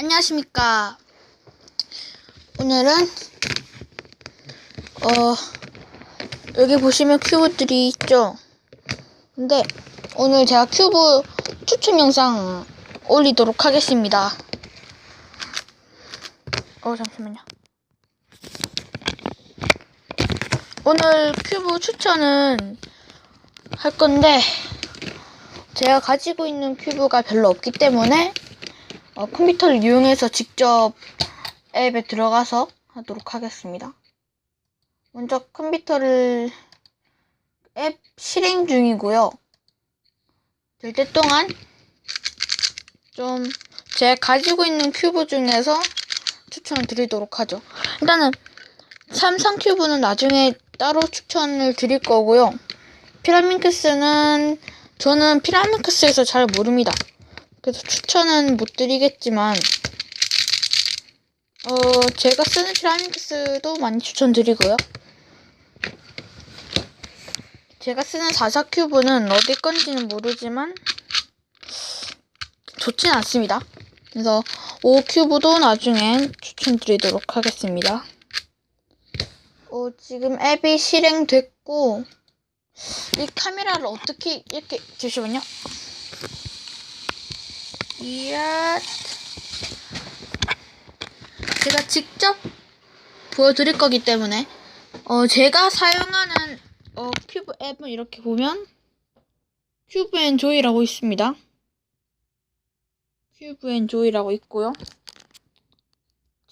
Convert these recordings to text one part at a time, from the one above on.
안녕하십니까. 오늘은, 어, 여기 보시면 큐브들이 있죠. 근데 오늘 제가 큐브 추천 영상 올리도록 하겠습니다. 어, 잠시만요. 오늘 큐브 추천은 할 건데, 제가 가지고 있는 큐브가 별로 없기 때문에, 어, 컴퓨터를 이용해서 직접 앱에 들어가서 하도록 하겠습니다. 먼저 컴퓨터를 앱 실행 중이고요. 될 때 동안 좀 제가 가지고 있는 큐브 중에서 추천을 드리도록 하죠. 일단은 삼성 큐브는 나중에 따로 추천을 드릴 거고요. 피라민크스는 저는 피라민크스에서 잘 모릅니다. 그래서 추천은 못 드리겠지만 어 제가 쓰는 피라민크스도 많이 추천드리고요. 제가 쓰는 4사 큐브는 어디 건지는 모르지만 좋진 않습니다. 그래서 5 큐브도 나중에 추천드리도록 하겠습니다. 어, 지금 앱이 실행됐고 이 카메라를 어떻게 이렇게 잠시만요. 이야 제가 직접 보여드릴 거기 때문에 어 제가 사용하는 어 큐브 앱은 이렇게 보면 큐브 앤 조이라고 있습니다. 큐브 앤 조이라고 있고요.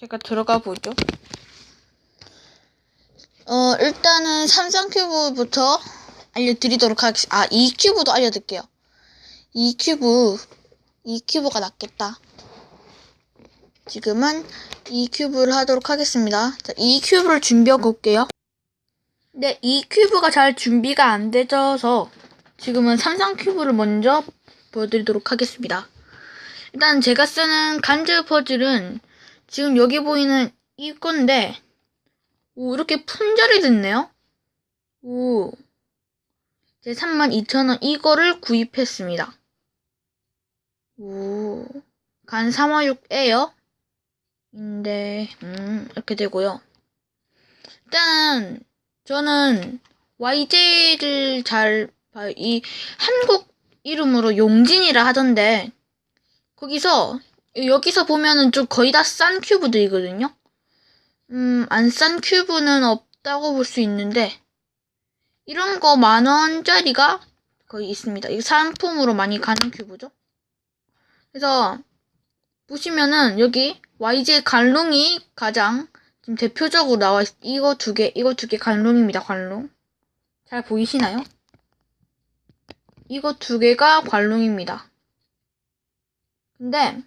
제가 들어가 보죠. 어 일단은 삼성 큐브부터 알려드리도록 하겠습니다. 아, 이 큐브도 알려드릴게요. 이 큐브, 이 큐브가 낫겠다. 지금은 이 큐브를 하도록 하겠습니다. 자, 이 큐브를 준비하고 올게요. 네, 이 큐브가 잘 준비가 안 되져서 지금은 삼성 큐브를 먼저 보여드리도록 하겠습니다. 일단 제가 쓰는 간즈 퍼즐은 지금 여기 보이는 이 건데, 오, 이렇게 품절이 됐네요. 오. 제 32,000원 이거를 구입했습니다. 오, 간 356 에어 인데 음 이렇게 되고요. 일단은 저는 YJ를 잘 봐요. 이 한국 이름으로 용진이라 하던데 거기서 여기서 보면은 좀 거의 다 싼 큐브들이거든요. 음, 안 싼 큐브는 없다고 볼 수 있는데 이런 거 만 원짜리가 거의 있습니다. 이거 사은품으로 많이 가는 큐브죠. 그래서 보시면은 여기 YJ 관롱이 가장 지금 대표적으로 나와 있, 이거 두 개, 이거 두 개 관롱입니다. 관롱. 잘 보이시나요? 이거 두 개가 관롱입니다. 근데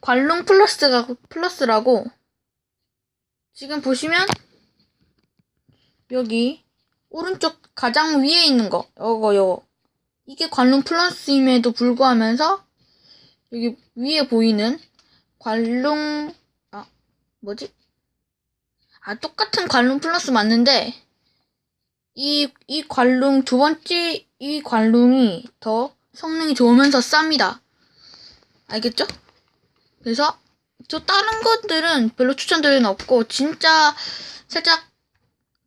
관롱 플러스가 플러스라고 지금 보시면 여기 오른쪽 가장 위에 있는 거, 요거, 요거. 이게 관론 플러스임에도 불구하면서, 여기 위에 보이는 관론, 아, 뭐지? 아, 똑같은 관론 플러스 맞는데, 이, 이 관론, 두 번째 이 관론이 더 성능이 좋으면서 쌉니다. 알겠죠? 그래서, 저 다른 것들은 별로 추천드리는 없고, 진짜 살짝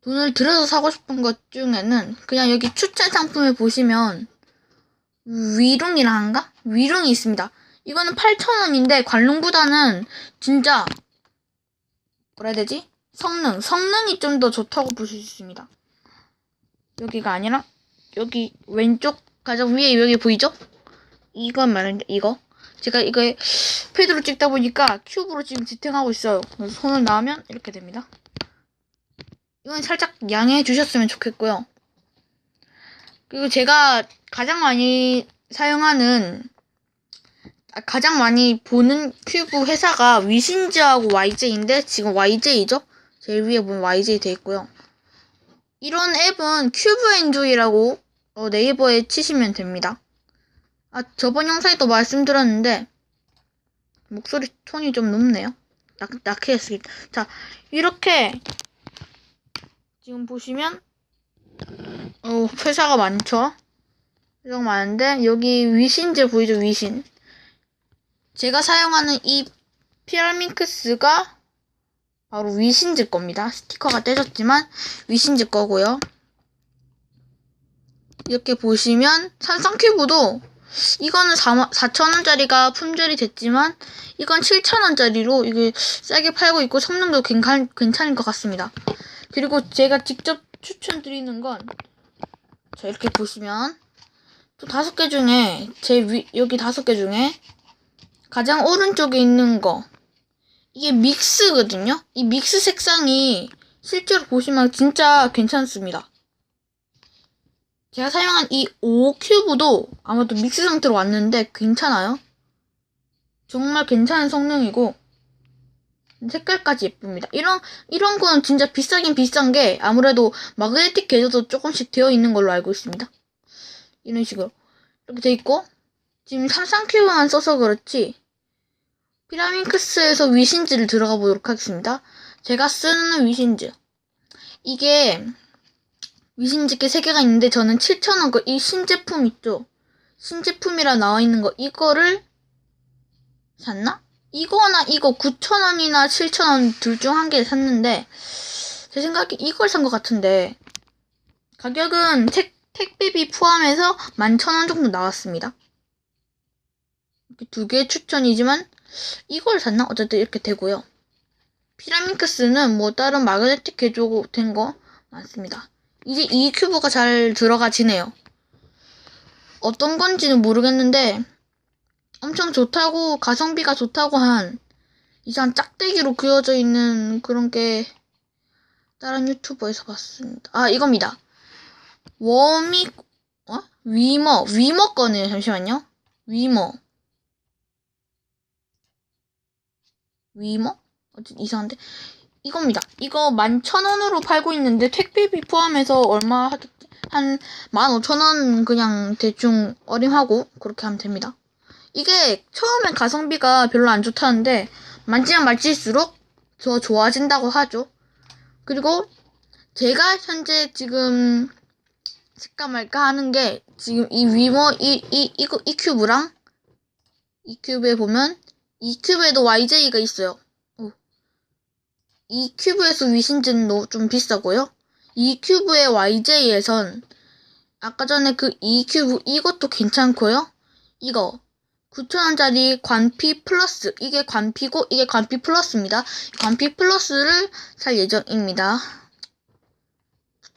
돈을 들여서 사고 싶은 것 중에는 그냥 여기 추천 상품에 보시면 위룽이라 한가? 위룽이 있습니다. 이거는 8,000원인데 관롱보다는 진짜 뭐라 해야 되지? 성능, 성능이 좀 더 좋다고 보실 수 있습니다. 여기가 아니라 여기 왼쪽 가장 위에 여기 보이죠? 이건 말인데 이거 제가 이거 패드로 찍다 보니까 큐브로 지금 지탱하고 있어요. 손을 놔면 이렇게 됩니다. 이건 살짝 양해해 주셨으면 좋겠고요. 그리고 제가 가장 많이 사용하는 아, 가장 많이 보는 큐브 회사가 위신즈하고 YJ인데 지금 YJ죠? 제일 위에 보면 YJ 돼 있고요. 이런 앱은 큐브 엔조이라고 어, 네이버에 치시면 됩니다. 아 저번 영상에도 말씀드렸는데 목소리 톤이 좀 높네요. 낙, 낙해 했습니다. 자 이렇게 지금 보시면 어, 회사가 많죠. 회사가 많은데 여기 위신제 보이죠 위신. 제가 사용하는 이 피라밍크스가 바로 위신즈 겁니다. 스티커가 떼졌지만 위신즈 거고요. 이렇게 보시면 삼성 큐브도 이거는 4,000원짜리가 품절이 됐지만 이건 7,000원짜리로 이게 싸게 팔고 있고 성능도 괜찮, 괜찮을 것 같습니다. 그리고 제가 직접 추천드리는 건 자, 이렇게 보시면 또 다섯 개 중에 제 위, 여기 다섯 개 중에 가장 오른쪽에 있는 거 이게 믹스거든요. 이 믹스 색상이 실제로 보시면 진짜 괜찮습니다. 제가 사용한 이 5큐브도 아마도 믹스 상태로 왔는데 괜찮아요. 정말 괜찮은 성능이고 색깔까지 예쁩니다. 이런 이런 거는 진짜 비싸긴 비싼 게 아무래도 마그네틱 계조도 조금씩 되어 있는 걸로 알고 있습니다. 이런 식으로 이렇게 돼 있고 지금 삼성 큐브만 써서 그렇지 피라밍크스에서 위신즈를 들어가 보도록 하겠습니다. 제가 쓰는 위신즈 이게 위신즈께 3개가 있는데 저는 7,000원 거 이 신제품 있죠? 신제품이라 나와 있는 거 이거를 샀나? 이거나 이거 9,000원이나 7,000원 둘 중 한 개 샀는데 제 생각에 이걸 산 것 같은데 가격은 택, 택배비 포함해서 11,000원 정도 나왔습니다. 두 개 추천이지만 이걸 샀나? 어쨌든 이렇게 되고요. 피라밍크스는 뭐 다른 마그네틱 개조 된 거 많습니다. 이제 이 큐브가 잘 들어가지네요. 어떤 건지는 모르겠는데 엄청 좋다고 가성비가 좋다고 한 이상 짝대기로 그려져 있는 그런 게 다른 유튜버에서 봤습니다. 아 이겁니다. 워미 어? 위머 위머 거네요. 잠시만요. 위머 위머? 어쨌든 이상한데 이겁니다. 이거 11,000원으로 팔고 있는데 택배비 포함해서 얼마 하셨지? 한 15,000원 그냥 대충 어림하고 그렇게 하면 됩니다. 이게 처음엔 가성비가 별로 안 좋다는데 만지면 만질수록 더 좋아진다고 하죠. 그리고 제가 현재 지금 말까 하는 게 지금 이 위머 이, 이, 이거 이 큐브랑 이 큐브에 보면 이 큐브에도 YJ가 있어요. 이 큐브에서 위신즈는 좀 비싸고요. 이 큐브의 YJ에선 아까 전에 그 이 큐브 이것도 괜찮고요. 이거 9,000원짜리 관피 플러스 이게 관피고 이게 관피 플러스입니다. 관피 플러스를 살 예정입니다.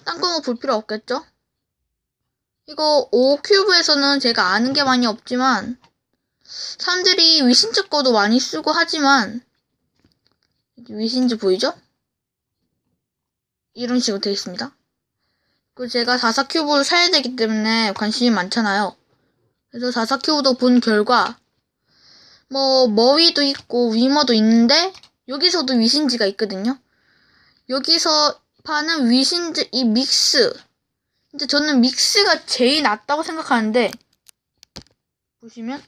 딴거뭐볼 필요 없겠죠? 이거 5큐브에서는 제가 아는 게 많이 없지만 사람들이 위신즈 거도 많이 쓰고 하지만 위신즈 보이죠? 이런 식으로 되어 있습니다. 그리고 제가 4사큐브를 사야 되기 때문에 관심이 많잖아요. 그래서 4사큐브도 본 결과 뭐 머위도 있고 위머도 있는데 여기서도 위신즈가 있거든요. 여기서 파는 위신즈 이 믹스 근데 저는 믹스가 제일 낫다고 생각하는데 보시면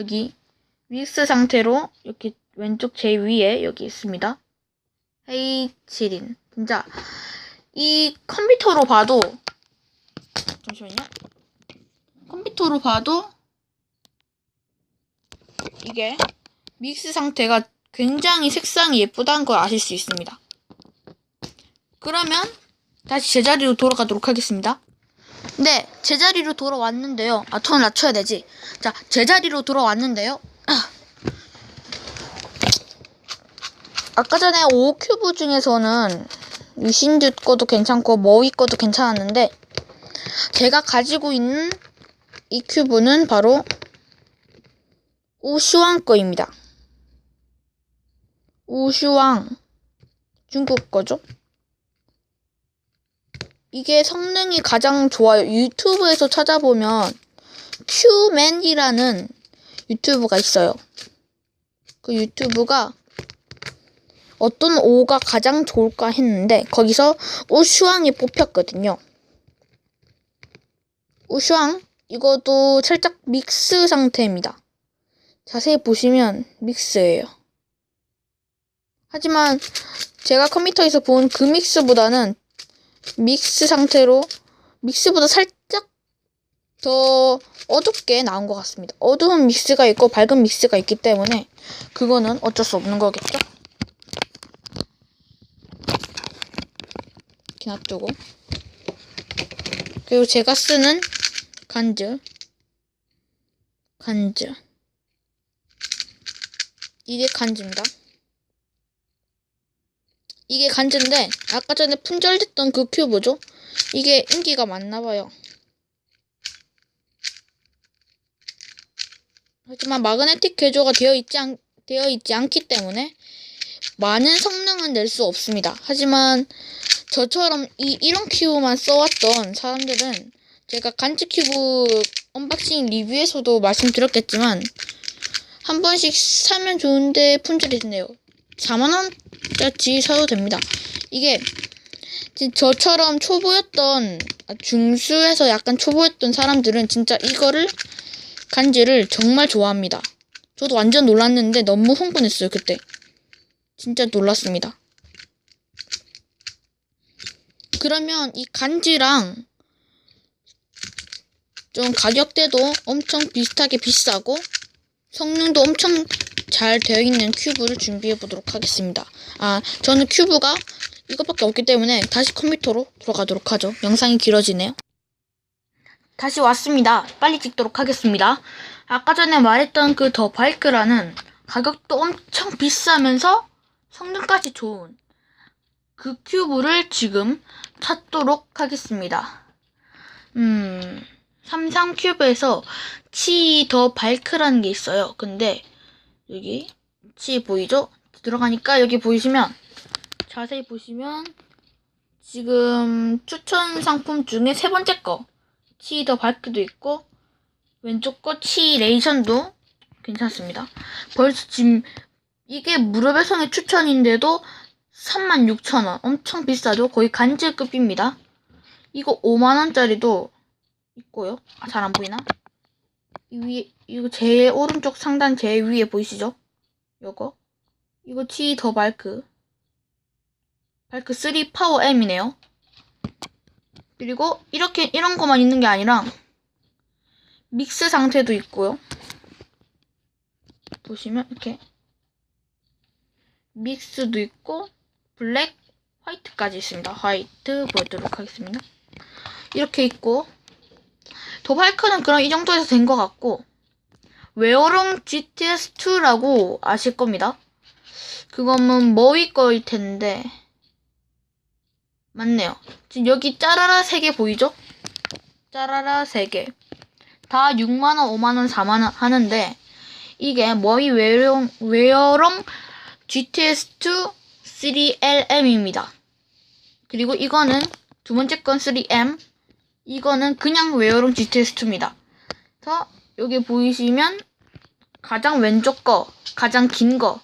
여기 믹스 상태로 이렇게 왼쪽 제일 위에 여기 있습니다. 헤이치린 진짜 이 컴퓨터로 봐도 잠시만요. 컴퓨터로 봐도 이게 믹스 상태가 굉장히 색상이 예쁘다는 걸 아실 수 있습니다. 그러면 다시 제자리로 돌아가도록 하겠습니다. 네, 제자리로 돌아왔는데요. 아, 톤을 낮춰야 되지. 자, 제자리로 돌아왔는데요. 아. 아까 전에 5큐브 중에서는 위신드 거도 괜찮고 머위 거도 괜찮았는데 제가 가지고 있는 이 큐브는 바로 우슈왕 거입니다. 우슈왕 중국 거죠? 이게 성능이 가장 좋아요. 유튜브에서 찾아보면 큐맨이라는 유튜브가 있어요. 그 유튜브가 어떤 오가 가장 좋을까 했는데 거기서 우슈왕이 뽑혔거든요. 우슈왕 이것도 살짝 믹스 상태입니다. 자세히 보시면 믹스예요. 하지만 제가 컴퓨터에서 본 그 믹스보다는 믹스 상태로 믹스보다 살짝 더 어둡게 나온 것 같습니다. 어두운 믹스가 있고 밝은 믹스가 있기 때문에 그거는 어쩔 수 없는 거겠죠? 이렇게 놔두고 그리고 제가 쓰는 간즈 간즈 이게 간즈입니다. 이게 간즈인데 아까 전에 품절됐던 그 큐브죠? 이게 인기가 많나봐요. 하지만 마그네틱 개조가 되어 있지, 않, 되어 있지 않기 때문에 많은 성능은 낼 수 없습니다. 하지만 저처럼 이, 이런 큐브만 써왔던 사람들은 제가 간지 큐브 언박싱 리뷰에서도 말씀드렸겠지만 한 번씩 사면 좋은데 품절이 됐네요. 4만원짜리 사도 됩니다. 이게 진- 저처럼 초보였던 아, 중수에서 약간 초보였던 사람들은 진짜 이거를 간지를 정말 좋아합니다. 저도 완전 놀랐는데 너무 흥분했어요 그때. 진짜 놀랐습니다. 그러면 이 간지랑 좀 가격대도 엄청 비슷하게 비싸고 성능도 엄청 잘 되어 있는 큐브를 준비해 보도록 하겠습니다. 아, 저는 큐브가 이것밖에 없기 때문에 다시 컴퓨터로 돌아가도록 하죠. 영상이 길어지네요. 다시 왔습니다. 빨리 찍도록 하겠습니다. 아까 전에 말했던 그 더 바이크라는 가격도 엄청 비싸면서 성능까지 좋은 그 큐브를 지금 찾도록 하겠습니다. 음, 삼성 큐브에서 치 더 바이크라는 게 있어요. 근데 여기 치 보이죠? 들어가니까 여기 보이시면 자세히 보시면 지금 추천 상품 중에 세 번째 거 치더 바이크도 있고 왼쪽 거 치 레이션도 괜찮습니다. 벌써 지금 이게 무료배송의 추천인데도 36,000원 엄청 비싸죠? 거의 간질급입니다. 이거 5만원짜리도 있고요. 아, 잘 안 보이나? 이 위에, 이거 제일 오른쪽 상단 제일 위에 보이시죠? 요거. 이거 치더 발크. 발크 3 파워 M이네요. 그리고 이렇게, 이런 거만 있는 게 아니라, 믹스 상태도 있고요. 보시면, 이렇게. 믹스도 있고, 블랙, 화이트까지 있습니다. 화이트 보여드리도록 하겠습니다. 이렇게 있고, 도발크는 그럼 이 정도에서 된 것 같고 웨어롱 GTS2라고 아실 겁니다. 그거는 머위 거일 텐데 맞네요. 지금 여기 짜라라 3개 보이죠? 짜라라 3개. 다 6만원, 5만원, 4만원 하는데 이게 머위 웨어롱, 웨어롱 GTS2 3LM입니다. 그리고 이거는 두 번째 건 3M 이거는 그냥 웨어롱 GTS2입니다. 그래서 여기 보이시면 가장 왼쪽 거, 가장 긴 거,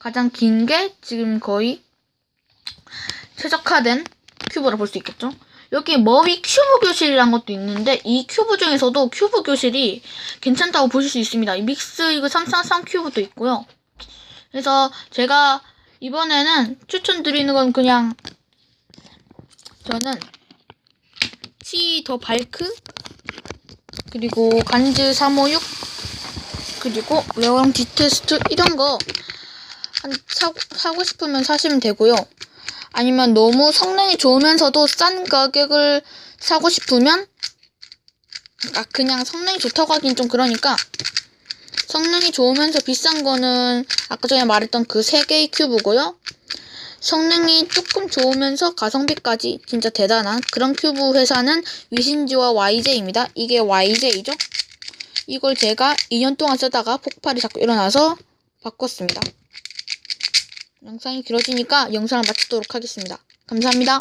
가장 긴 게 지금 거의 최적화된 큐브라 볼 수 있겠죠? 여기 머위 큐브 교실이란 것도 있는데 이 큐브 중에서도 큐브 교실이 괜찮다고 보실 수 있습니다. 이 믹스 이거 333 큐브도 있고요. 그래서 제가 이번에는 추천드리는 건 그냥 저는 치더 발크 그리고 간즈 356 그리고 레어랑 디테스트 이런 거 한 사고, 사고 싶으면 사시면 되고요. 아니면 너무 성능이 좋으면서도 싼 가격을 사고 싶으면 아 그냥 성능이 좋다고 하긴 좀 그러니까 성능이 좋으면서 비싼 거는 아까 전에 말했던 그세 개의 큐브고요. 성능이 조금 좋으면서 가성비까지 진짜 대단한 그런 큐브 회사는 위신지와 YJ입니다. 이게 YJ죠? 이걸 제가 2년 동안 쓰다가 폭발이 자꾸 일어나서 바꿨습니다. 영상이 길어지니까 영상을 마치도록 하겠습니다. 감사합니다.